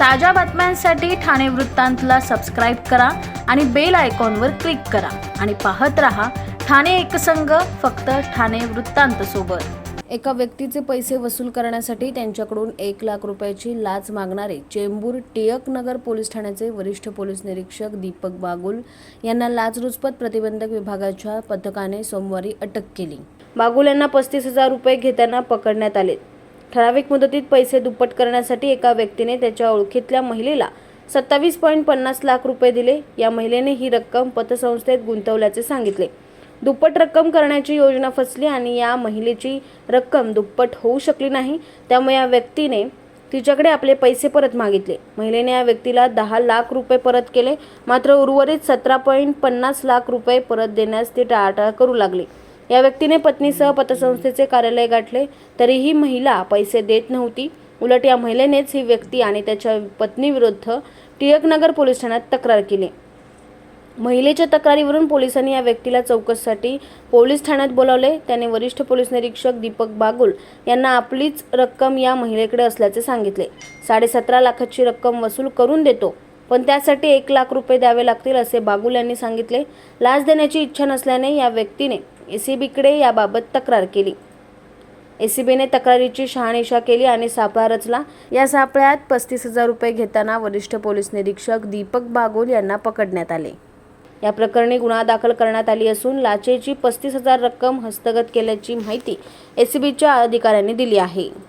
ताज्या बातम्यांसाठी ठाणे वृत्तांतला सबस्क्राईब करा आणि बेल आयकॉनवर क्लिक करा. आणि पाहत रहा ठाणे एकसंघ फक्त ठाणे वृत्तांत सोबत. एका व्यक्तीचे पैसे वसूल करण्यासाठी त्यांच्याकडून एक लाख रुपयाची लाच मागणारे चेंबूर टिळक नगर पोलीस ठाण्याचे वरिष्ठ पोलीस निरीक्षक दीपक बागुल यांना लाचलुचपत प्रतिबंधक विभागाच्या पथकाने सोमवारी अटक केली. बागुल यांना पस्तीस हजार रुपये घेताना पकडण्यात आले. ठराविक मुदतीत पैसे दुप्पट करण्यासाठी एका व्यक्तीने त्याच्या ओळखीतल्या महिलेला सत्तावीस पॉईंट पन्नास लाख रुपये दिले. या महिलेने ही रक्कम पतसंस्थेत गुंतवल्याचे सांगितले. दुप्पट रक्कम करण्याची योजना फसली आणि या महिलेची रक्कम दुप्पट होऊ शकली नाही. त्यामुळे या व्यक्तीने तिच्याकडे आपले पैसे परत मागितले. महिलेने या व्यक्तीला दहा लाख रुपये परत केले. मात्र उर्वरित सतरा पॉईंट पन्नास लाख रुपये परत देण्यास ती टाळाटाळ करू लागली. या व्यक्तीने पत्नीसह पतसंस्थेचे कार्यालय गाठले तरीही महिला पैसे देत नव्हती. उलट या महिलेनेच ही व्यक्ती आणि त्याच्या पत्नीविरुद्ध टिळकनगर पोलीस ठाण्यात तक्रार केली. महिलेच्या तक्रारीवरून पोलिसांनी या व्यक्तीला चौकशीसाठी पोलीस ठाण्यात बोलावले. त्याने वरिष्ठ पोलीस निरीक्षक दीपक बागुल यांना आपलीच रक्कम या महिलेकडे असल्याचे सांगितले. साडेसतरा लाखाची रक्कम वसूल करून देतो पण त्यासाठी एक लाख रुपये द्यावे लागतील असे बागुल यांनी सांगितले. लाच देण्याची इच्छा नसल्याने या व्यक्तीने एसीबीकडे याबाबत तक्रार केली. एसीबीने तक्रारीची शहानिशा केली आणि सापळा रचला. या सापळ्यात पस्तीस हजार रुपये घेताना वरिष्ठ पोलीस निरीक्षक दीपक बागोल यांना पकडण्यात आले. या प्रकरणी गुन्हा दाखल करण्यात आली असून लाचेची पस्तीस हजार रक्कम हस्तगत केल्याची माहिती एसीबीच्या अधिकाऱ्यांनी दिली आहे.